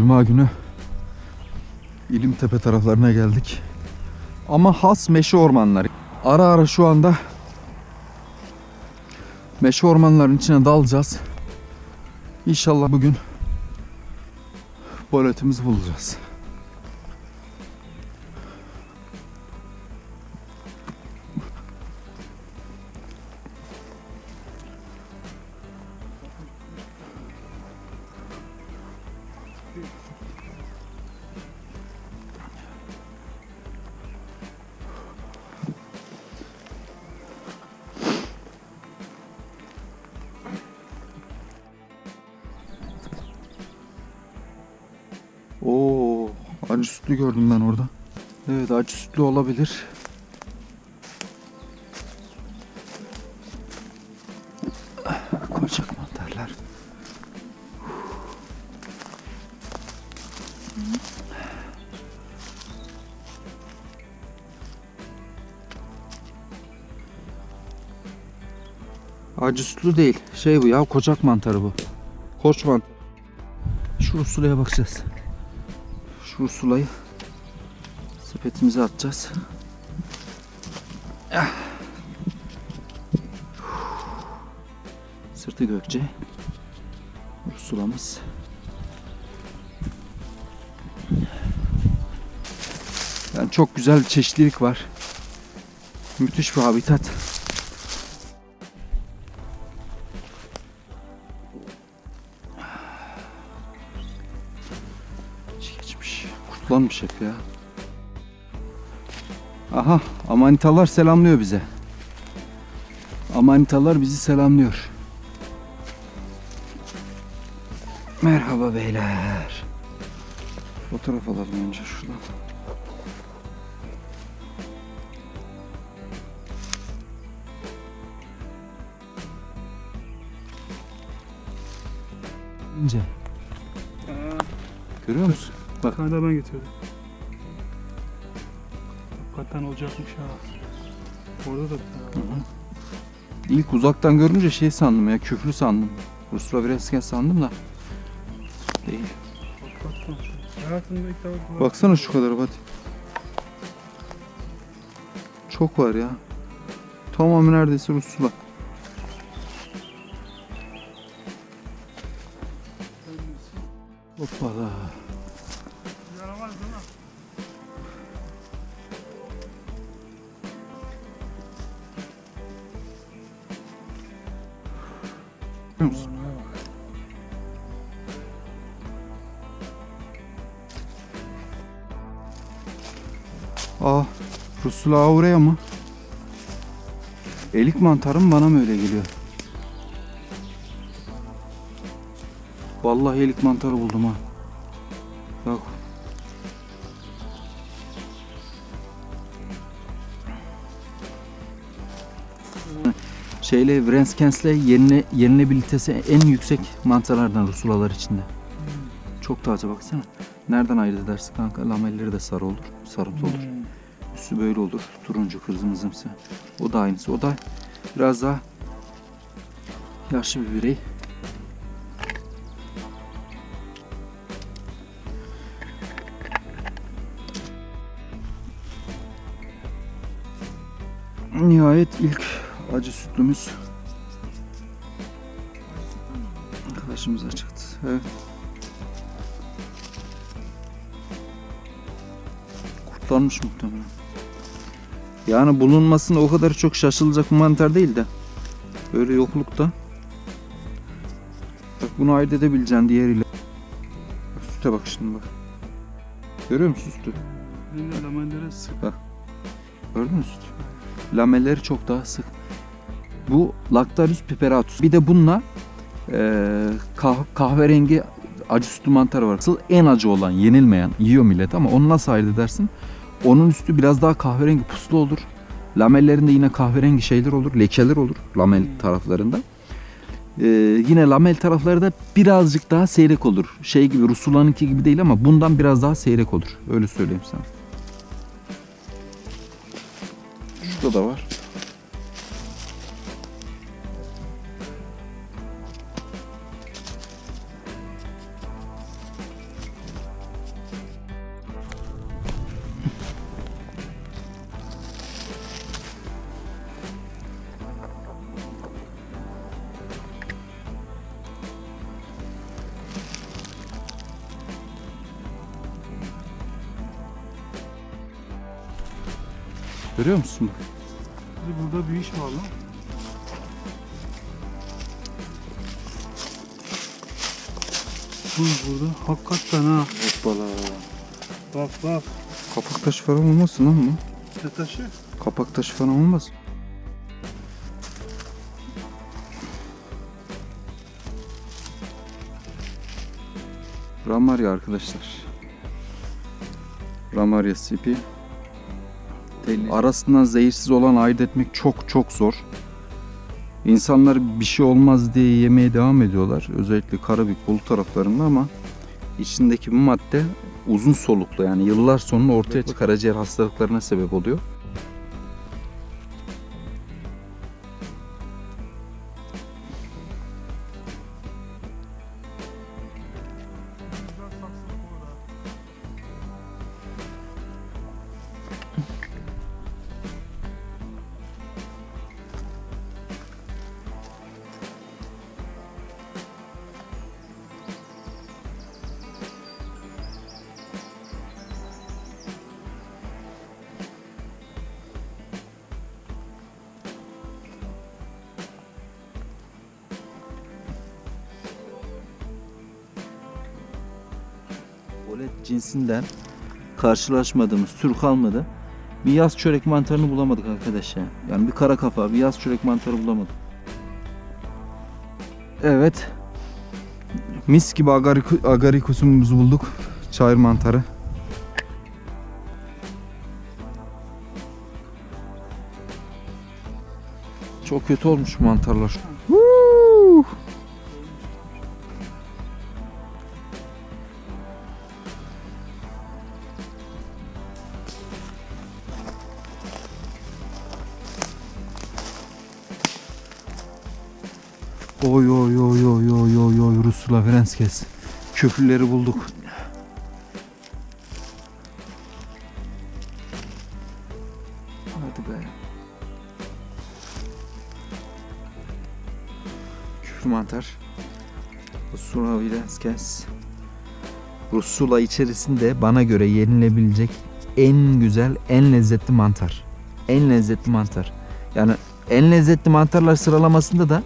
2022 Cuma günü İlimtepe taraflarına geldik. Ama has meşe ormanları. Ara ara şu anda meşe ormanlarının içine dalacağız. İnşallah bugün boletimizi bulacağız. Acı sütlü olabilir. Koçak mantarlar. Acı sütlü değil. Şey bu ya, koçak mantarı bu. Koç mantarı. Şu usulaya bakacağız. Şu usulayı sepetimize atacağız. Ah. Sırtı gökçe. Ursulamız. Yani çok güzel bir çeşitlilik var. Müthiş bir habitat. Geçmiş. Kurtlanmış hep ya. Aha amanitalar selamlıyor bize. Amanitalar bizi selamlıyor. Merhaba beyler. Fotoğraf alalım önce şuradan. İnce. Görüyor musun? Bak Kanada ben getirdim. Hakikaten olacakmış ha. Orada da bir tane var. İlk uzaktan görünce şey sandım ya küflü sandım. Rusla Viresken sandım da. Değil. Hakikaten. Hayatımda ilk defa Baksana şu kadar hadi. Çok var ya. Tamamı neredeyse Rusula. Hoppala. Oraya mı? Elik mantarı mı bana mı öyle geliyor? Vallahi elik mantarı buldum ha. Bak. Şeyle Vrenskens'le yenile, yenilebilitesi en yüksek mantarlardan Rusulalar içinde. Çok taze baksana. Nereden ayırt edersin kanka? Lamelleri de sarı olur. Sarımsı olur. Üstü böyle olur. Turuncu kırmızımsı. O da aynısı. O da biraz daha yaşlı bir birey. Nihayet ilk acı sütlümüz karşımıza çıktı. Evet. Kurtlanmış muhtemelen. Yani bulunmasına o kadar çok şaşılacak bir mantar değil de böyle yoklukta bak bunu ayırt edebileceksin diğeriyle. Bak süte bak şimdi bak. Görüyor musun sütü? Lamellere sık. Gördün mü sütü? Lamelleri çok daha sık. Bu Lactarius piperatus. Bir de bununla eee, kah- kahverengi acı sütlü mantar var. Asıl en acı olan, yenilmeyen, yiyor millet ama onu nasıl ayırt edersin? Onun üstü biraz daha kahverengi puslu olur. Lamellerinde yine kahverengi şeyler olur, lekeler olur lamel taraflarında. Ee, yine lamel tarafları da birazcık daha seyrek olur. Şey gibi Rusula'nınki gibi değil ama bundan biraz daha seyrek olur. Öyle söyleyeyim sana. Şurada da var. Görüyor musun? bak? Burada bir iş var lan. Bu burada hakikaten ha. Hoppala. Bak bak. Kapak taşı falan olmasın lan bu? Ne taşı? Kapak taşı falan olmaz. Ramarya arkadaşlar. Ramarya sipi. Arasından zehirsiz olan ayırt etmek çok çok zor. İnsanlar bir şey olmaz diye yemeye devam ediyorlar. Özellikle Karabük Bolu taraflarında ama içindeki bu madde uzun soluklu yani yıllar sonra ortaya çıkan karaciğer hastalıklarına sebep oluyor. Bolet cinsinden karşılaşmadığımız tür kalmadı. Bir yaz çörek mantarını bulamadık arkadaşlar. Yani bir kara kafa, bir yaz çörek mantarı bulamadık. Evet. Mis gibi agariku, agarikusumuzu bulduk. Çayır mantarı. Çok kötü olmuş mantarlar. Oy oy oy oy oy oy oy Rusula Frenskes. Köprüleri bulduk. Hadi be. Küfür mantar. Rusula Frenskes. Rusula içerisinde bana göre yenilebilecek en güzel, en lezzetli mantar. En lezzetli mantar. Yani en lezzetli mantarlar sıralamasında da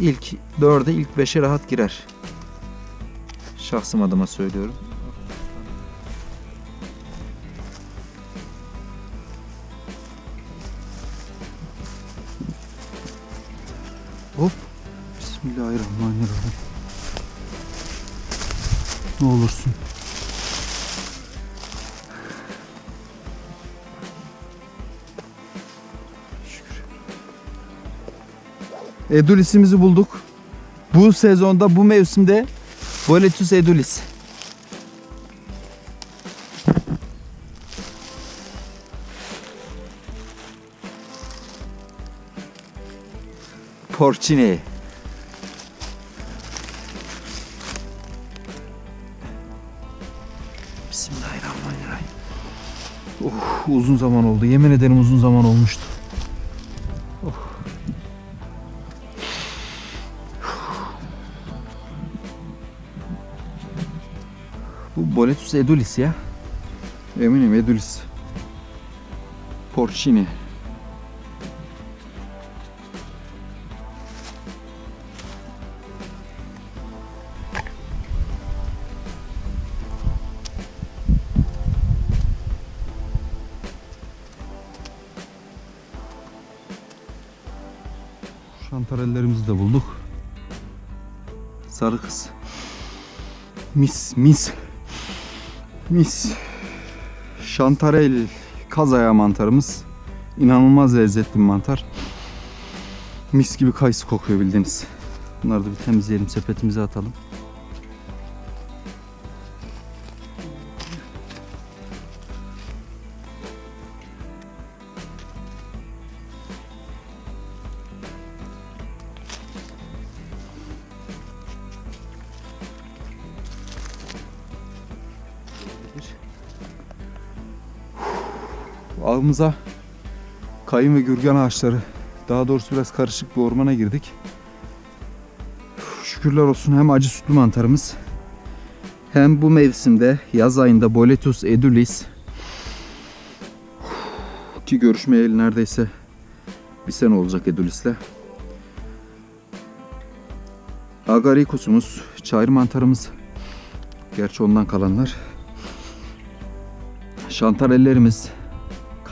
ilk 4'e ilk 5'e rahat girer. Şahsım adıma söylüyorum. Edulis'imizi bulduk. Bu sezonda, bu mevsimde Boletus edulis. Porcine. Bismillahirrahmanirrahim. Oh, uzun zaman oldu. Yemin ederim uzun zaman olmuştu. Bu Boletus edulis ya. Eminim edulis. Porcini. Şantarellerimizi de bulduk. Sarı kız. Mis mis. Mis. Şantarel kazaya mantarımız. İnanılmaz lezzetli bir mantar. Mis gibi kayısı kokuyor bildiğiniz. Bunları da bir temizleyelim sepetimize atalım. Ağımıza kayın ve gürgen ağaçları daha doğrusu biraz karışık bir ormana girdik. Şükürler olsun hem acı sütlü mantarımız hem bu mevsimde yaz ayında Boletus edulis ki görüşmeyeli neredeyse bir sene olacak Edulis'le. Agarikosumuz, çayır mantarımız. Gerçi ondan kalanlar. Şantarellerimiz,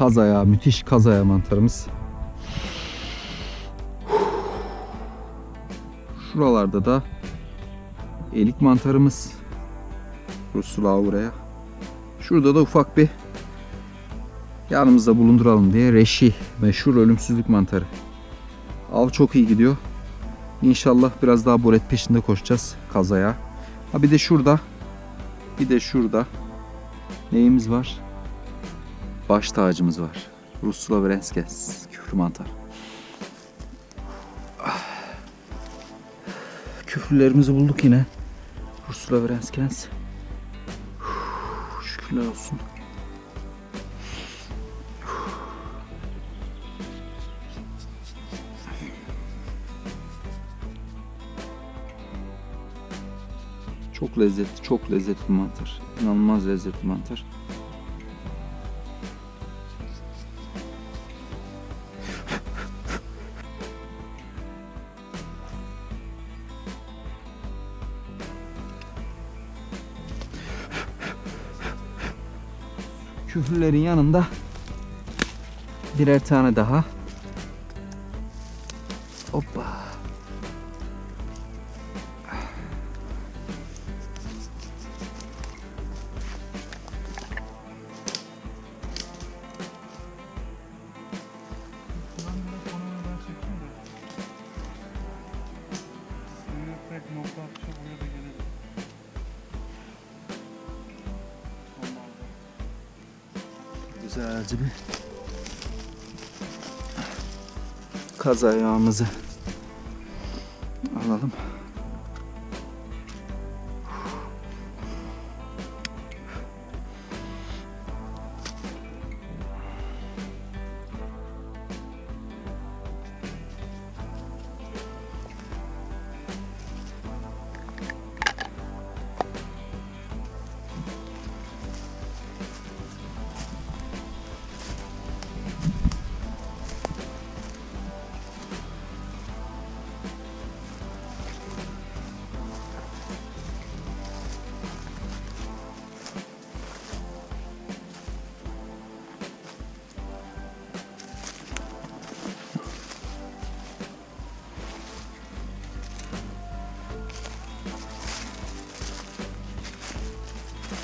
kaz ayağı, müthiş kaz ayağı mantarımız. Şuralarda da elik mantarımız. Russula buraya. Şurada da ufak bir yanımızda bulunduralım diye reşi, meşhur ölümsüzlük mantarı. Av çok iyi gidiyor. İnşallah biraz daha boret peşinde koşacağız kazaya. Ha bir de şurada, bir de şurada neyimiz var? Baş tacımız var. Russula Vrenskes, küflü mantar. Küflülerimizi bulduk yine. Russula Vrenskes. Şükürler olsun. Çok lezzetli, çok lezzetli mantar. İnanılmaz lezzetli mantar. Küfürlerin yanında birer tane daha. Hoppa. Kaz ayağımızı alalım.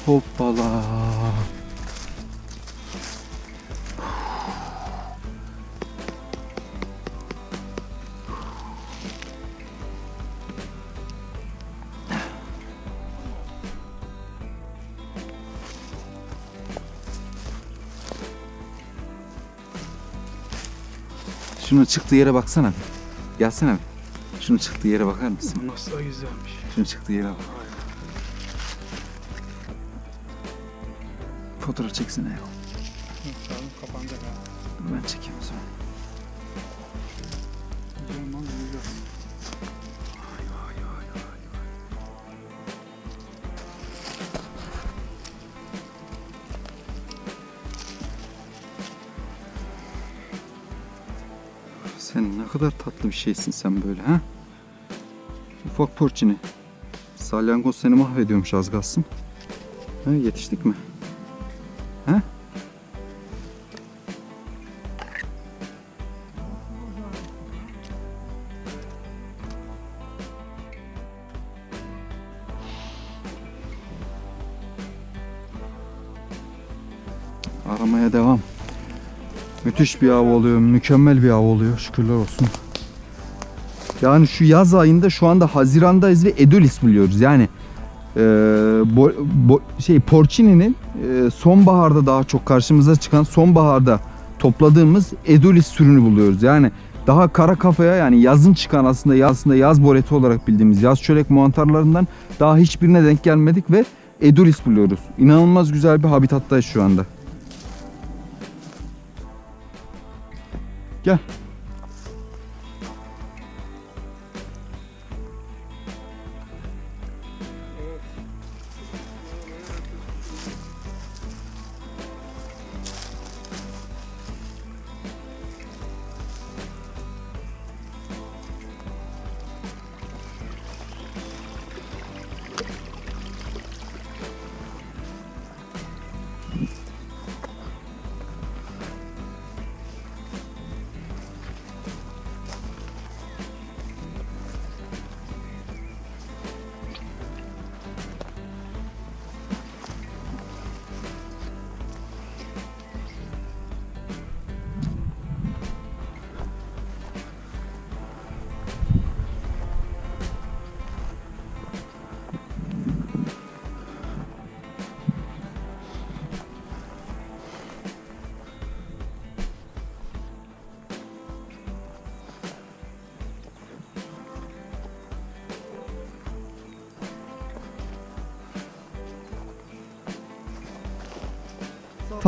Hoppala. Şunu çıktığı yere baksana. Gelsene bir. Şunu çıktığı yere bakar mısın? Nasıl güzelmiş. Şunu çıktığı yere bak. Fotoğraf çeksene. Tamam kapanacak ha. Dur ben çekeyim o zaman. Lan. Sen ne kadar tatlı bir şeysin sen böyle ha? Ufak porçini. Salyangoz seni mahvediyormuş az kalsın. Ha, yetiştik mi? Müthiş bir av oluyor, mükemmel bir av oluyor. Şükürler olsun. Yani şu yaz ayında şu anda Haziran'dayız ve Edulis buluyoruz. Yani e, bo, bo- şey Porcini'nin e, sonbaharda daha çok karşımıza çıkan sonbaharda topladığımız Edulis türünü buluyoruz. Yani daha kara kafaya yani yazın çıkan aslında yaz, aslında yaz boreti olarak bildiğimiz yaz çörek mantarlarından daha hiçbirine denk gelmedik ve Edulis buluyoruz. İnanılmaz güzel bir habitattayız şu anda. Yeah.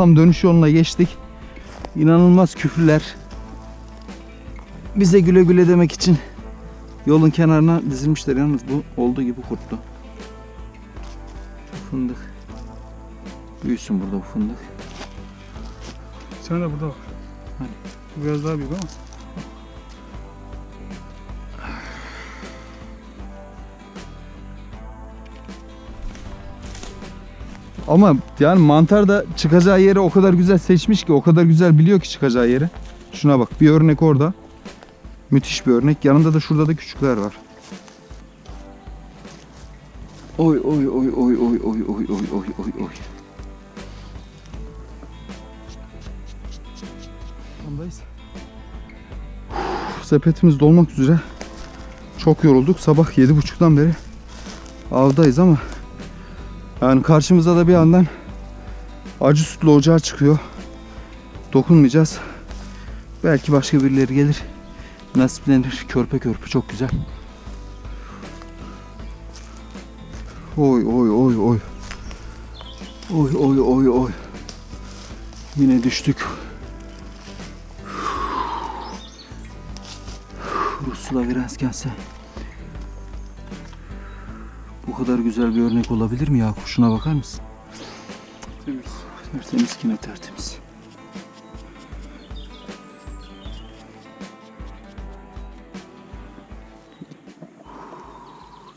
Tam dönüş yoluna geçtik. İnanılmaz küfürler. Bize güle güle demek için yolun kenarına dizilmişler. Yalnız bu olduğu gibi kurttu. Şu fındık. Büyüsün burada bu fındık. Tane de burada var. Hani? Biraz daha büyük ama. Ama yani mantar da çıkacağı yeri o kadar güzel seçmiş ki, o kadar güzel biliyor ki çıkacağı yeri. Şuna bak, bir örnek orada. Müthiş bir örnek. Yanında da şurada da küçükler var. Oy oy oy oy oy oy oy oy oy oy oy. Andayız. Sepetimiz dolmak üzere. Çok yorulduk. Sabah yedi buçuktan beri avdayız ama yani karşımıza da bir yandan acı sütlü ocağı çıkıyor. Dokunmayacağız. Belki başka birileri gelir. Nasiplenir. Körpe körpe çok güzel. Oy oy oy oy. Oy oy oy oy. Yine düştük. Rusula biraz gelse. Kadar güzel bir örnek olabilir mi ya? Şuna bakar mısın? Temiz. Tertemiz yine tertemiz.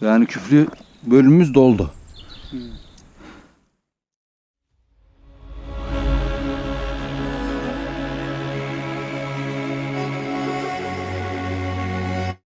Yani küflü bölümümüz doldu. Hı.